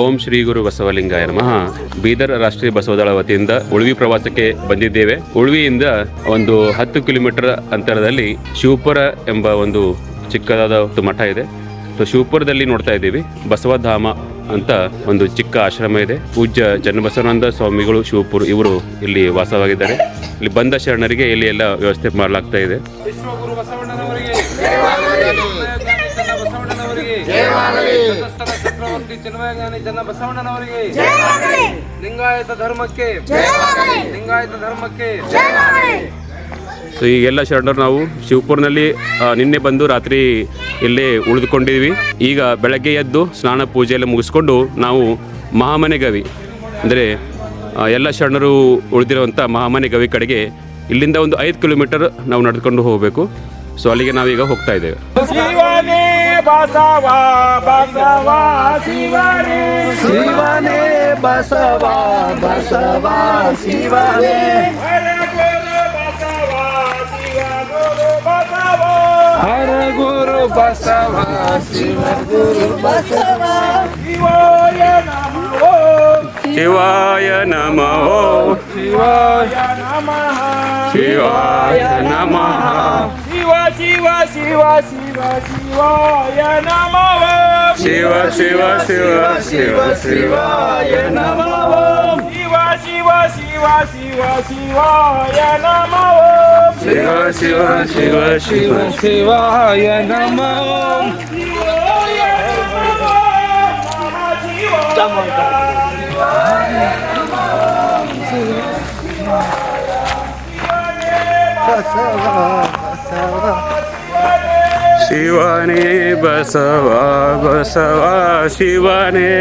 ಓಂ ಶ್ರೀ ಗುರು ಬಸವಲಿಂಗಾಯ ನಮಃ. ಬೀದರ್ ರಾಷ್ಟ್ರೀಯ ಬಸವದಳ ವತಿಯಿಂದ ಉಳ್ವಿ ಪ್ರವಾಸಕ್ಕೆ ಬಂದಿದ್ದೇವೆ. ಉಳ್ವಿಯಿಂದ ಒಂದು ಹತ್ತು ಕಿಲೋಮೀಟರ್ ಅಂತರದಲ್ಲಿ ಶಿವಪುರ ಎಂಬ ಒಂದು ಚಿಕ್ಕದಾದ ಒಂದು ಮಠ ಇದೆ. ಸೊ ಶಿವಪುರದಲ್ಲಿ ನೋಡ್ತಾ ಇದ್ದೀವಿ. ಬಸವಧಾಮ ಅಂತ ಒಂದು ಚಿಕ್ಕ ಆಶ್ರಮ ಇದೆ. ಪೂಜ್ಯ ಚನ್ನಬಸವಾನಂದ ಸ್ವಾಮಿಗಳು ಶಿವಪುರ ಇವರು ಇಲ್ಲಿ ವಾಸವಾಗಿದ್ದಾರೆ. ಇಲ್ಲಿ ಬಂದ ಶರಣರಿಗೆ ಇಲ್ಲಿ ಎಲ್ಲ ವ್ಯವಸ್ಥೆ ಮಾಡಲಾಗ್ತಾ ಇದೆ. ಚಕ್ರವರ್ತಿ ಜನ ಬಸವಣ್ಣನವರಿಗೆ. ಲಿಂಗಾಯತ ಧರ್ಮಕ್ಕೆ. ಲಿಂಗಾಯತ ಧರ್ಮಕ್ಕೆ. ಸೊ ಈಗೆಲ್ಲ ಎಲ್ಲ ಶರಣರು ನಾವು ಶಿವಪುರ್ನಲ್ಲಿ ನಿನ್ನೆ ಬಂದು ರಾತ್ರಿ ಇಲ್ಲೇ ಉಳಿದುಕೊಂಡಿದ್ವಿ. ಈಗ ಬೆಳಗ್ಗೆ ಎದ್ದು ಸ್ನಾನ ಪೂಜೆ ಎಲ್ಲ ಮುಗಿಸ್ಕೊಂಡು ನಾವು ಮಹಾಮನೆ ಗವಿ ಅಂದರೆ ಎಲ್ಲ ಶರಣರು ಉಳಿದಿರುವಂಥ ಮಹಾಮನೆ ಗವಿ ಕಡೆಗೆ ಇಲ್ಲಿಂದ ಒಂದು ಐದು ಕಿಲೋಮೀಟರ್ ನಾವು ನಡೆದುಕೊಂಡು ಹೋಗಬೇಕು. ಸೊ ಅಲ್ಲಿಗೆ ನಾವೀಗ ಹೋಗ್ತಾ ಇದ್ದೇವೆ. ಬಸವ ಬಸವ ಶಿವನೇ ಶಿವನೇ ಬಸವ ಬಸವ ಶಿವನೇ ಹರ ಗುರು ಬಸವ ಶಿವ ಗುರು ಬಸವ ಶಿವಾಯ ನಮೋ ಶಿವಾಯ ನಮಃ ಶಿವಾಯ ನಮಃ శివాయ నమ శివ శివ శివ శివ శివాయ నమ శివ శివ శివ శివ శివాయ నమ శివ శివ శివ శివ శివాయ నమ శివ శివ శివ శివ శివాయ నమ Come on, come on. बसवा बसवा शिवाने बसवा बसवा शिवाने.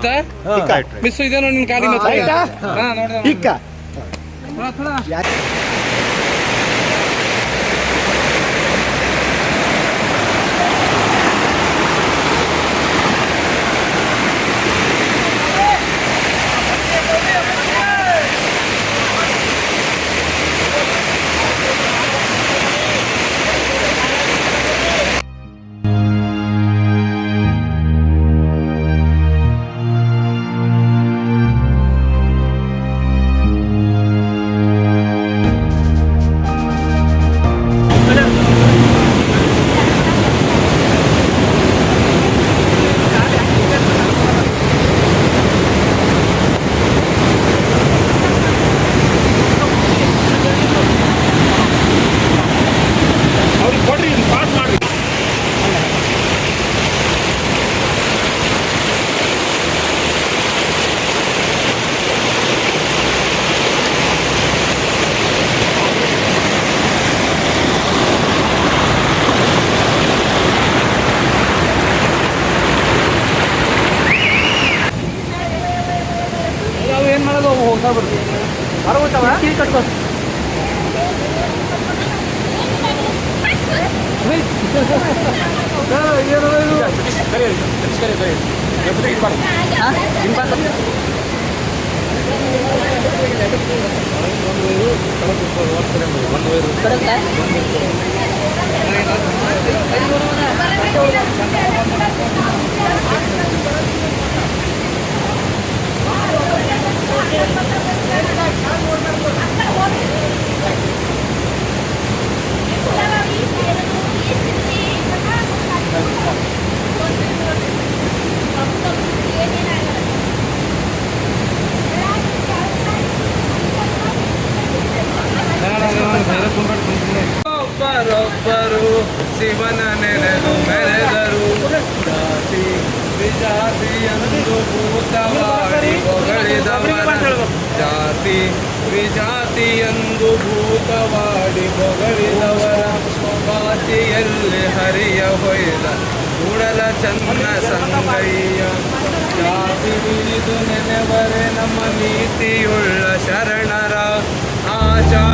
ಹಿಡಿತಾ ಮಿಸ್ ಇದೇನೋ ನಿನ್ ಕಾಲಿ ಮತ್ತೆ ಆಯ್ತಾ? ಹಾ ನೋಡ್ದೆ ಇಕ್ಕ. Terima kasih. ವಿಜಾತಿಯಂದು ಭೂತವಾಡಿ ಹೊಗಳಿದವರ ಪಾತಿಯಲ್ಲಿ ಹರಿಯ ಹೊಯ್ದ ಉಡಲ ಚನ್ನ ಸಂಗಯ್ಯ ಜಾತಿ ಹಿಡಿದು ನೆನೆವರೆ ನಮ್ಮ ನೀತಿಯುಳ್ಳ ಶರಣರ ಆಚಾ